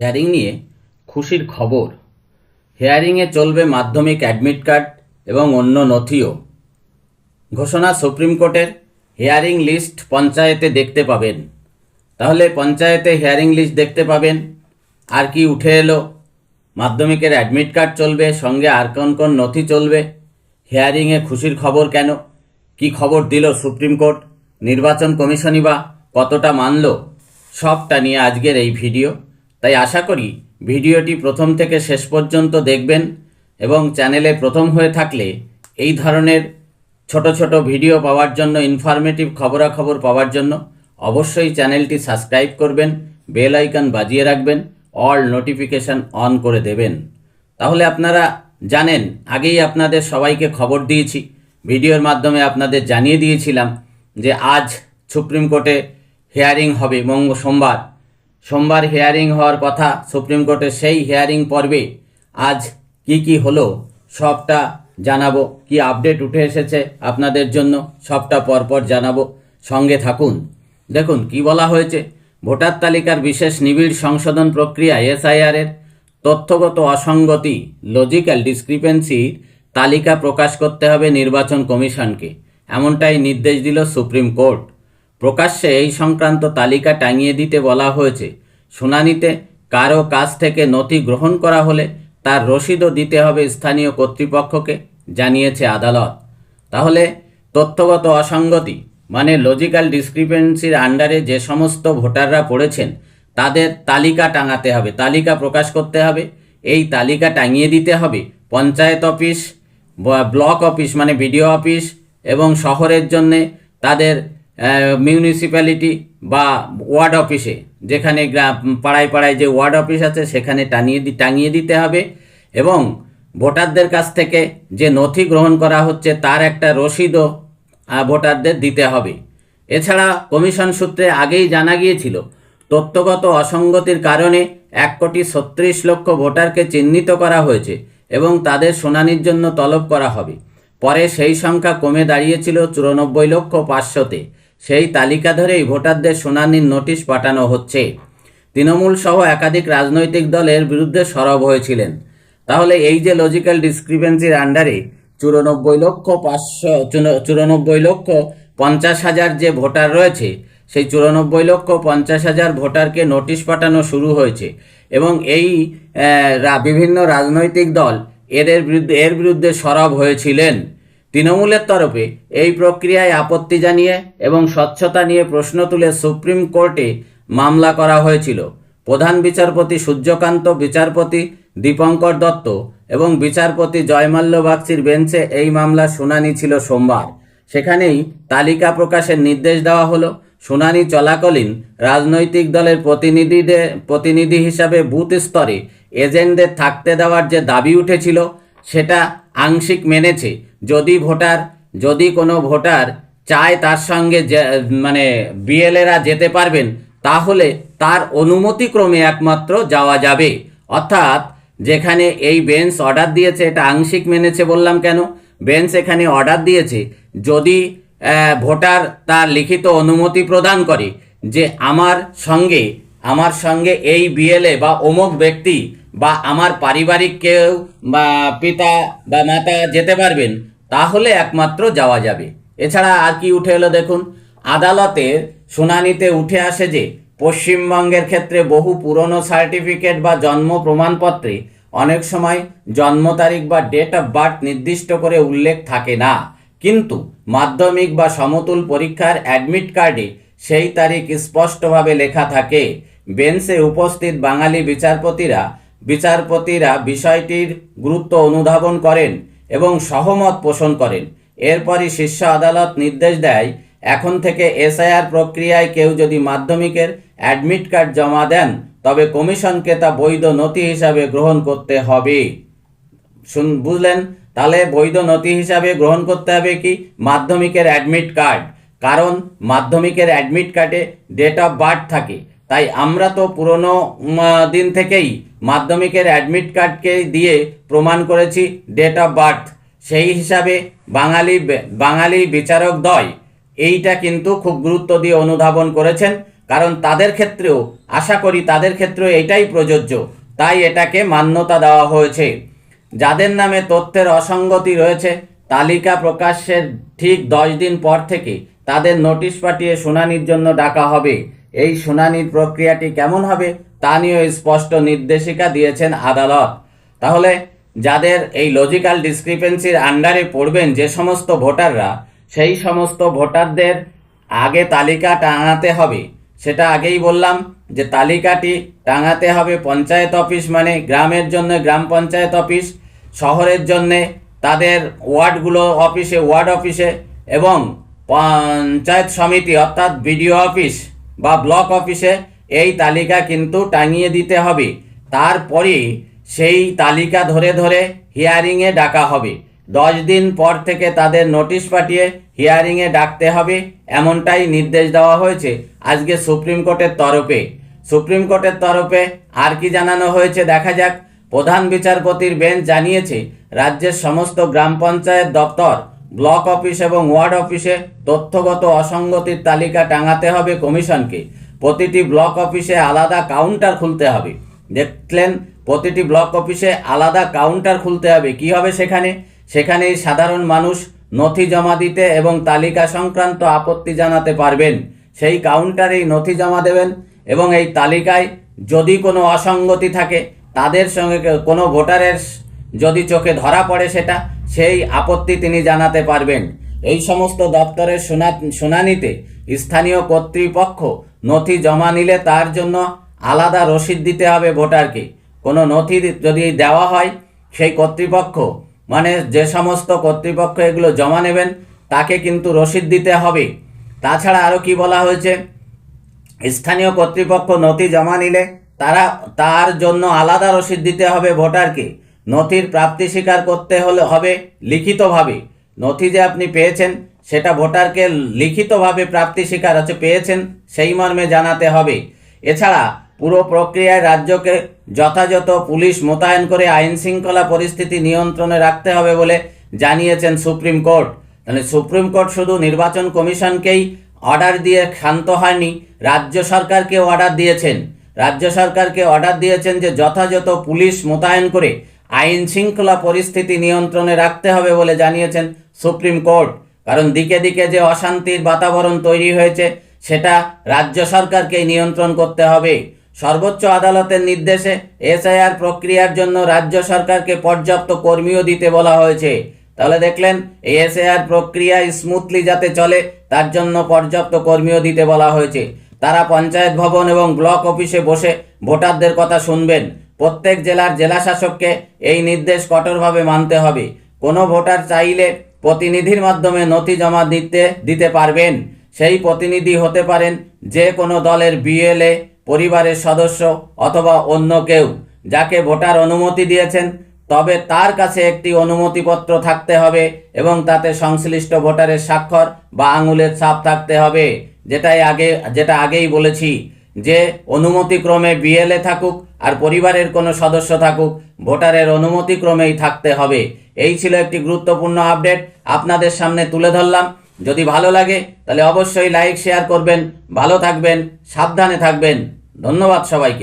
Hearing নিয়ে খুশির খবর। হেয়ারিংয়ে চলবে মাধ্যমিক অ্যাডমিট কার্ড এবং অন্য নথিও। ঘোষণা সুপ্রিম কোর্টের হেয়ারিং লিস্ট পঞ্চায়েতে দেখতে পাবেন। তাহলে পঞ্চায়েতে হেয়ারিং লিস্ট দেখতে পাবেন। আর কি উঠে এলো? মাধ্যমিকের অ্যাডমিট কার্ড চলবে, সঙ্গে আর কোন কোন নথি চলবে? হেয়ারিংয়ে খুশির খবর কেন? কি খবর দিল সুপ্রিম কোর্ট নির্বাচন কমিশনই বা কতটা মানল? সবটা নিয়ে আজকের এই ভিডিও। তাই আশা করি ভিডিওটি প্রথম থেকে শেষ পর্যন্ত দেখবেন এবং চ্যানেলে প্রথম হয়ে থাকলে এই ধরনের ছোট ছোট ভিডিও পাওয়ার জন্য ইনফরমেটিভ খবরাখবর পাওয়ার জন্য অবশ্যই চ্যানেলটি সাবস্ক্রাইব করবেন বেল আইকন বাজিয়ে রাখবেন অল নোটিফিকেশন অন করে দেবেন। তাহলে আপনারা জানেন, আগেই আপনাদের সবাইকে খবর দিয়েছি, ভিডিওর মাধ্যমে আপনাদের জানিয়ে দিয়েছিলাম যে আজ সুপ্রিম কোর্টে হিয়ারিং হবে, মঙ্গ, সোমবার। সোমবার হিয়ারিং হওয়ার কথা সুপ্রিম কোর্টের সেই হিয়ারিং পর্বে আজ কি কি হলো সবটা জানাব, কি আপডেট উঠে এসেছে আপনাদের জন্য সবটা পরপর জানাব, সঙ্গে থাকুন। দেখুন, কি বলা হয়েছে? ভোটার তালিকার বিশেষ নিবিড় সংশোধন প্রক্রিয়া এসআইআর এর তথ্যগত অসঙ্গতি লজিক্যাল ডিসক্রিপেন্সির তালিকা প্রকাশ করতে হবে নির্বাচন কমিশনকে, এমনটাই নির্দেশ দিল সুপ্রিম কোর্ট। প্রকাশ্যে এই সংক্রান্ত তালিকা টাঙিয়ে দিতে বলা হয়েছে। শুনানিতে কারও কাছ থেকে নথি গ্রহণ করা হলে তার রসিদও দিতে হবে স্থানীয় কর্তৃপক্ষকে, জানিয়েছে আদালত। তাহলে তথ্যগত অসঙ্গতি মানে লজিক্যাল ডিসক্রিপেন্সির আন্ডারে যে সমস্ত ভোটাররা পড়েছেন, তাদের তালিকা টাঙাতে হবে, তালিকা প্রকাশ করতে হবে। এই তালিকা টাঙিয়ে দিতে হবে পঞ্চায়েত অফিস ব্লক অফিস মানে বিডিও অফিস, এবং শহরের জন্যে তাদের মিউনিসিপ্যালিটি বা ওয়ার্ড অফিসে যেখানে পাড়ায় পাড়ায় যে ওয়ার্ড অফিস আছে, সেখানে টানিয়ে দি, টাঙিয়ে দিতে হবে এবং ভোটারদের কাছ থেকে যে নথি গ্রহণ করা হচ্ছে, তার একটা রসিদও ভোটারদের দিতে হবে। এছাড়া কমিশন সূত্রে আগেই জানা গিয়েছিল, তথ্যগত অসঙ্গতির কারণে এক কোটি ছত্রিশ লক্ষ ভোটারকে চিহ্নিত করা হয়েছে এবং তাদের শুনানির জন্য তলব করা হবে। পরে সেই সংখ্যা কমে দাঁড়িয়েছিল চুরানব্বই লক্ষ পাঁচশোতে। সেই তালিকা ধরেই ভোটারদের শুনানির নোটিশ পাঠানো হচ্ছে। তৃণমূল সহ একাধিক রাজনৈতিক দলের বিরুদ্ধে সরব হয়েছিলেন। তাহলে এই যে লজিক্যাল ডিসক্রিপেন্সির আন্ডারে চুরানব্বই লক্ষ পাঁচশো চুরানব্বই লক্ষ পঞ্চাশ হাজার যে ভোটার রয়েছে, সেই চুরানব্বই লক্ষ পঞ্চাশ হাজার ভোটারকে নোটিশ পাঠানো শুরু হয়েছে এবং এই বিভিন্ন রাজনৈতিক দল এদের বিরুদ্ধে, এর বিরুদ্ধে সরব হয়েছিলেন। তৃণমূলের তরফে এই প্রক্রিয়ায় আপত্তি জানিয়ে এবং স্বচ্ছতা নিয়ে প্রশ্ন তুলে সুপ্রিম কোর্টে মামলা করা হয়েছিল। প্রধান বিচারপতি সূর্যকান্ত, বিচারপতি দীপঙ্কর দত্ত এবং বিচারপতি জয়মাল্য বাগচির বেঞ্চে এই মামলার শুনানি ছিল সোমবার। সেখানেই তালিকা প্রকাশের নির্দেশ দেওয়া হলো। শুনানি চলাকালীন রাজনৈতিক দলের প্রতিনিধিদের প্রতিনিধি হিসাবে বুথ স্তরে এজেন্টদের থাকতে দেওয়ার যে দাবি উঠেছিল, সেটা আংশিক মেনেছে যদি ভোটার, যদি কোনো ভোটার চায় তার সঙ্গে মানে বিএলএরা যেতে পারবেন, তাহলে তার অনুমতিক্রমে একমাত্র যাওয়া যাবে। অর্থাৎ যেখানে এই বেঞ্চ অর্ডার দিয়েছে, এটা আংশিক মেনেছে বললাম কেন? বেঞ্চ এখানে অর্ডার দিয়েছে যদি ভোটার তার লিখিত অনুমতি প্রদান করে যে আমার সঙ্গে আমার সঙ্গে এই বিএলএ বা অমুক ব্যক্তি বা আমার পারিবারিক কেউ বা পিতা বা মাতা যেতে পারবেন তাহলে একমাত্র যাওয়া যাবে। এছাড়া আর কি উঠে এলো দেখুন। আদালতের শুনানিতে উঠে আসে যে, পশ্চিমবঙ্গের ক্ষেত্রে বহু পুরনো সার্টিফিকেট বা জন্ম প্রমাণপত্রে অনেক সময় জন্ম তারিখ বা ডেট অফ বার্থ নির্দিষ্ট করে উল্লেখ থাকে না। কিন্তু মাধ্যমিক বা সমতুল পরীক্ষার অ্যাডমিট কার্ডে সেই তারিখ স্পষ্টভাবে লেখা থাকে। বেঞ্চে উপস্থিত বাঙালি বিচারপতিরা বিচারপতিরা বিষয়টির গুরুত্ব অনুধাবন করেন। এবং সহমত পোষণ করেন। এরপরই শীর্ষ আদালত নির্দেশ দেয়, এখন থেকে এসআইআর প্রক্রিয়ায় কেউ যদি মাধ্যমিকের অ্যাডমিট কার্ড জমা দেন, তবে কমিশনকে তা বৈধ নথি হিসাবে গ্রহণ করতে হবে। শুন, বুঝলেন? তাহলে বৈধ নথি হিসাবে গ্রহণ করতে হবে কি? মাধ্যমিকের অ্যাডমিট কার্ড। কারণ মাধ্যমিকের অ্যাডমিট কার্ডে ডেট অফ বার্থ থাকে। তাই আমরা তো পুরনো দিন থেকেই মাধ্যমিকের অ্যাডমিট কার্ডকে দিয়ে প্রমাণ করেছি ডেট অফ বার্থ সেই হিসাবে বাঙালি বাঙালি বিচারক দয় এইটা কিন্তু খুব গুরুত্ব দিয়ে অনুধাবন করেছেন, কারণ তাদের ক্ষেত্রেও, আশা করি তাদের ক্ষেত্রেও এটাই প্রযোজ্য। তাই এটাকে মান্যতা দেওয়া হয়েছে। যাদের নামে তথ্যের অসঙ্গতি রয়েছে, তালিকা প্রকাশের ঠিক দশ দিন পর থেকে তাদের নোটিশ পাঠিয়ে শুনানির জন্য ডাকা হবে। এই শুনানির প্রক্রিয়াটি কেমন হবে তা নিয়েও স্পষ্ট নির্দেশিকা দিয়েছেন আদালত। তাহলে যাদের এই লজিক্যাল ডিসক্রিপেন্সির আন্ডারে পড়বেন যে সমস্ত ভোটাররা, সেই সমস্ত ভোটারদের আগে তালিকা টাঙাতে হবে। সেটা আগেই বললাম যে তালিকাটি টাঙাতে হবে পঞ্চায়েত অফিস মানে গ্রামের জন্য গ্রাম পঞ্চায়েত অফিস, শহরের জন্যে তাদের ওয়ার্ডগুলো অফিসে, ওয়ার্ড অফিসে এবং পঞ্চায়েত সমিতি অর্থাৎ বিডিও অফিস। বা ব্লক অফিসে এই তালিকা কিন্তু টাঙিয়ে দিতে হবে। তারপরে সেই তালিকা ধরে ধরে হিয়ারিংয়ে ডাকা হবে। দশ দিন পর থেকে তাদের নোটিশ পাঠিয়ে হিয়ারিংয়ে ডাকতে হবে, এমনটাই নির্দেশ দেওয়া হয়েছে আজকে সুপ্রিম কোর্টের তরফে। সুপ্রিম কোর্টের তরফে আর কি জানানো হয়েছে দেখা যাক। প্রধান বিচারপতির বেঞ্চ জানিয়েছে, রাজ্যের সমস্ত গ্রাম পঞ্চায়েত দপ্তর ব্লক অফিস এবং ওয়ার্ড অফিসে তথ্যগত অসঙ্গতির তালিকা টাঙাতে হবে কমিশনকে। প্রতিটি ব্লক অফিসে আলাদা কাউন্টার খুলতে হবে। দেখলেন, প্রতিটি ব্লক অফিসে আলাদা কাউন্টার খুলতে হবে। কি হবে সেখানে? সেখানে সাধারণ মানুষ নথি জমা দিতে এবং তালিকা সংক্রান্ত আপত্তি জানাতে পারবেন। সেই কাউন্টারেই নথি জমা দেবেন এবং এই তালিকায় যদি কোনো অসঙ্গতি থাকে, তাদের সঙ্গে কোনো ভোটারের যদি চোখে ধরা পড়ে সেটা, সেই আপত্তি তিনি জানাতে পারবেন। এই সমস্ত দপ্তরের শুনা, শুনানিতে স্থানীয় কর্তৃপক্ষ নথি জমা নিলে তার জন্য আলাদা রসিদ দিতে হবে ভোটারকে। কোনো নথি যদি দেওয়া হয়, সেই কর্তৃপক্ষ মানে যে সমস্ত কর্তৃপক্ষ এগুলো জমা নেবেন, তাকে কিন্তু রসিদ দিতে হবে। তাছাড়া আরও কি বলা হয়েছে? স্থানীয় কর্তৃপক্ষ নথি জমা নিলে তারা, তার জন্য আলাদা রসিদ দিতে হবে ভোটারকে। নথির প্রাপ্তি স্বীকার করতে হলে হবে লিখিতভাবে। নথি যে আপনি পেয়েছেন, সেটা ভোটারকে লিখিতভাবে প্রাপ্তি স্বীকার হচ্ছে পেয়েছেন, সেই মর্মে জানাতে হবে। এছাড়া পুরো প্রক্রিয়ায় রাজ্যকে যথাযথ পুলিশ মোতায়েন করে আইন শৃঙ্খলা পরিস্থিতি নিয়ন্ত্রণে রাখতে হবে বলে জানিয়েছেন সুপ্রিম কোর্ট। তাহলে সুপ্রিম কোর্ট শুধু নির্বাচন কমিশনকেই অর্ডার দিয়ে ক্ষান্ত হয়নি, রাজ্য সরকারকে অর্ডার দিয়েছেন। রাজ্য সরকারকে অর্ডার দিয়েছেন যে যথাযথ পুলিশ মোতায়েন করে আইন শৃঙ্খলা পরিস্থিতি নিয়ন্ত্রণে রাখতে হবে বলে জানিয়েছেন সুপ্রিম কোর্ট। কারণ দিকে দিকে যে অশান্তির বাতাবরণ তৈরি হয়েছে, সেটা রাজ্য সরকারকেই নিয়ন্ত্রণ করতে হবে। সর্বোচ্চ আদালতের নির্দেশে এসআইআর প্রক্রিয়ার জন্য রাজ্য সরকারকে পর্যাপ্ত কর্মীও দিতে বলা হয়েছে। তাহলে দেখলেন, এই এসআইআর প্রক্রিয়া স্মুথলি যাতে চলে, তার জন্য পর্যাপ্ত কর্মীও দিতে বলা হয়েছে। তারা পঞ্চায়েত ভবন এবং ব্লক অফিসে বসে ভোটারদের কথা শুনবেন। প্রত্যেক জেলার জেলা শাসককে এই নির্দেশ কঠোরভাবে মানতে হবে। কোনো ভোটার চাইলে প্রতিনিধির মাধ্যমে নথি জমা দিতে দিতে পারবেন। সেই প্রতিনিধি হতে পারেন যে কোনো দলের বিএলএ, পরিবারের সদস্য অথবা অন্য কেউ যাকে ভোটার অনুমতি দিয়েছেন। তবে তার কাছে একটি অনুমতিপত্র থাকতে হবে এবং তাতে সংশ্লিষ্ট ভোটারের স্বাক্ষর বা আঙুলের ছাপ থাকতে হবে, যেটাই আগে, যেটা আগেই বলেছি। যে অনুমতিক্রমে বিএলএ থাকুক আর পরিবারের কোনো সদস্য থাকুক, ভোটারের অনুমতিক্রমেই থাকতে হবে। এই ছিল একটি গুরুত্বপূর্ণ আপডেট। আপনাদের সামনে তুলে ধরলাম। যদি ভালো লাগে, তাহলে অবশ্যই লাইক, শেয়ার করবেন। ভালো থাকবেন, সাবধানে থাকবেন। ধন্যবাদ সবাইকে।